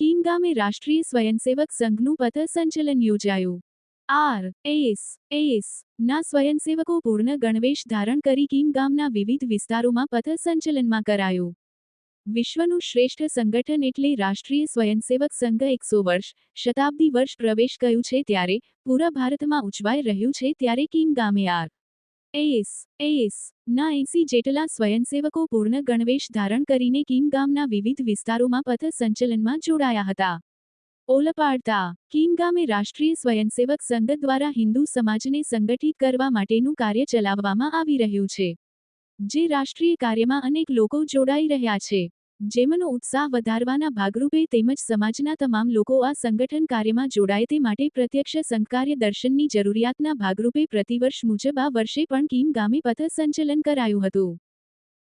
કીમ ગામે રાષ્ટ્રીય સ્વયંસેવક સંઘનું પથસંચલન યોજાયું. આર. એસ. એસ. ના સ્વયંસેવકો પૂર્ણ ગણવેશ ધારણ કરી કીમ ગામના વિવિધ વિસ્તારોમાં પથ સંચલનમાં કરાયું. વિશ્વનું શ્રેષ્ઠ સંગઠન એટલે રાષ્ટ્રીય સ્વયંસેવક સંઘ એકસો વર્ષ, શતાબ્દી વર્ષ પ્રવેશ કર્યું છે ત્યારે, પૂરા ભારતમાં ઉજવાઈ રહ્યું છે ત્યારે કીમ ગામે આર. એસ એસ ના એસી જેટલા સ્વયંસેવકો પૂર્ણ ગણવેશ ધારણ કરીને કીમ ગામના વિવિધ વિસ્તારોમાં પથ સંચલનમાં જોડાયા હતા. ઓલપાડતા, કીમ ગામે રાષ્ટ્રીય સ્વયંસેવક સંઘ દ્વારા હિન્દુ સમાજને સંગઠિત કરવા માટેનું કાર્ય ચલાવવામાં આવી રહ્યું છે. જે રાષ્ટ્રીય કાર્યમાં અનેક લોકો જોડાઈ રહ્યા છે. જેમનો ઉત્સાહ વધારવાના ભાગરૂપે તેમજ સમાજના તમામ લોકો આ સંગઠન કાર્યમાં જોડાય તે માટે પ્રત્યક્ષ સંઘકાર્ય દર્શનની જરૂરિયાતના ભાગરૂપે પ્રતિવર્ષ મુજબ આ વર્ષે પણ કીમ ગામે પથ સંચલન કરાયું હતું.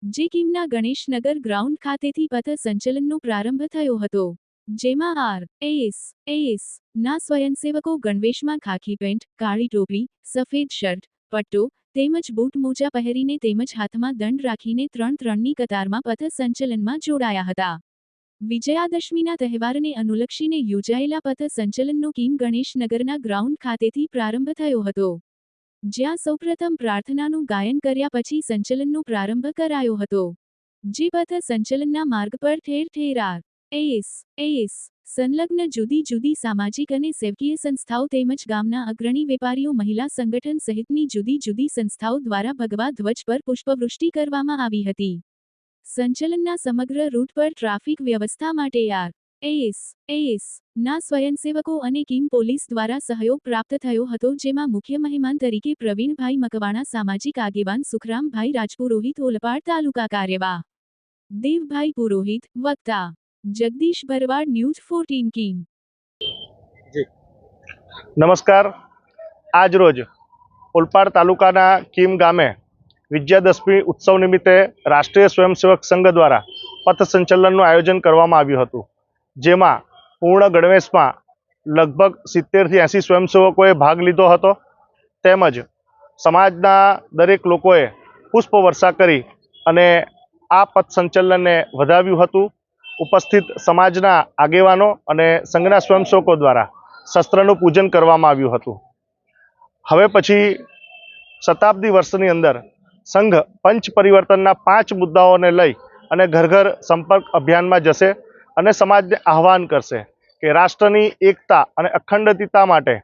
જે કીમના ગણેશનગર ગ્રાઉન્ડ ખાતેથી પથ સંચલનનો પ્રારંભ થયો હતો. જેમાં આર, એસ એસ, ના સ્વયંસેવકો ગણવેશમાં ખાખી પેન્ટ, કાળી ટોપી, સફેદ શર્ટ, પટ્ટો તેમજ બૂટ મોજા પહેરીને તેમજ હાથમાં દંડ રાખીને ત્રણ ત્રણની કતારમાં પથ સંચલનમાં જોડાયા હતા. વિજયાદશમીના તહેવારને અનુલક્ષીને યોજાયેલા પથ સંચલનનો કિમ ગણેશનગરના ગ્રાઉન્ડ ખાતેથી પ્રારંભ થયો હતો. જ્યાં સૌપ્રથમ પ્રાર્થનાનું ગાયન કર્યા પછી સંચલનનો પ્રારંભ કરાયો હતો. જે પથ સંચલનના માર્ગ પર ઠેર ઠેર આર એસ. એસ. સંલગ્ન જુદી જુદી સામાજિક અને સેવકીય સંસ્થાઓ તેમજ ગામના અગ્રણી વેપારીઓ મહિલા સંગઠન સહિતની જુદી જુદી સંસ્થાઓ દ્વારા ભગવા ધ્વજ પર પુષ્પવૃષ્ટિ કરવામાં આવી હતી. સંચલનના સમગ્ર રૂટ પર ટ્રાફિક વ્યવસ્થા માટે આર એસ એસ ના સ્વયંસેવકો અને કિમ પોલીસ દ્વારા સહયોગ પ્રાપ્ત થયો હતો, જેમાં મુખ્ય મહેમાન તરીકે પ્રવીણભાઈ મકવાણા, સામાજિક આગેવાન સુખરામભાઈ રાજપુરોહિત, ઓલપાડ તાલુકા કાર્યવાહ, દેવભાઈ પુરોહિત, વક્તા Jagdish Bharwad news fourteen king નમસ્કાર. આજ રોજ ઓલપાડ તાલુકાના કીમ ગામે વિજયાદશમી ઉત્સવ નિમિત્તે રાષ્ટ્રીય સ્વયંસેવક સંઘ દ્વારા પથ સંચલનનું આયોજન કરવામાં આવ્યું હતું, જેમાં પૂર્ણ ગણવેશમાં લગભગ સિત્તેરથી એંસી સ્વયંસેવકોએ ભાગ લીધો હતો. તેમજ સમાજના દરેક લોકોએ પુષ્પવર્ષા કરી અને આ પથ સંચલનને વધાવ્યું હતું. ઉપસ્થિત સમાજના આગેવાનો અને સંઘના સ્વયંસેવકો દ્વારા શસ્ત્રનું પૂજન કરવામાં આવ્યું હતું. હવે પછી શતાબ્દી વર્ષની અંદર સંઘ પંચ પરિવર્તનના પાંચ મુદ્દાઓને લઈ અને ઘર ઘર સંપર્ક અભિયાનમાં જશે અને સમાજને આહ્વાન કરશે કે રાષ્ટ્રની એકતા અને અખંડિતતા માટે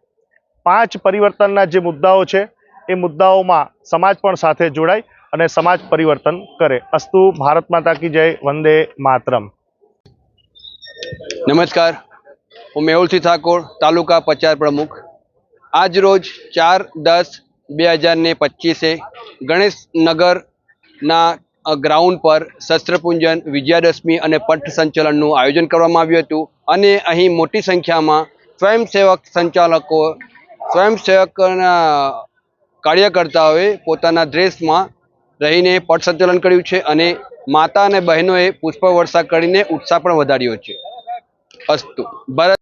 પાંચ પરિવર્તનના જે મુદ્દાઓ છે, એ મુદ્દાઓમાં સમાજ પણ સાથે જોડાય અને સમાજ પરિવર્તન કરે. અસ્તુ ભારત માતા કી જય, વંદે માતરમ. નમસ્કાર. હું મેહુલસિંહ ઠાકોર, તાલુકા પચાર પ્રમુખ. આજ રોજ ચાર દસ બે હજાર ને પચીસે ગણેશનગરના ગ્રાઉન્ડ પર શસ્ત્રપૂજન, વિજયાદશમી અને પઠ સંચલનનું આયોજન કરવામાં આવ્યું હતું અને અહીં મોટી સંખ્યામાં સ્વયંસેવક સંચાલકો, સ્વયંસેવકના કાર્યકર્તાઓએ પોતાના ડ્રેસમાં રહીને પટ સંચલન કર્યું છે અને માતા અને બહેનોએ પુષ્પવર્ષા કરીને ઉત્સાહ પણ વધાર્યો છે. અસ્તુ ભારત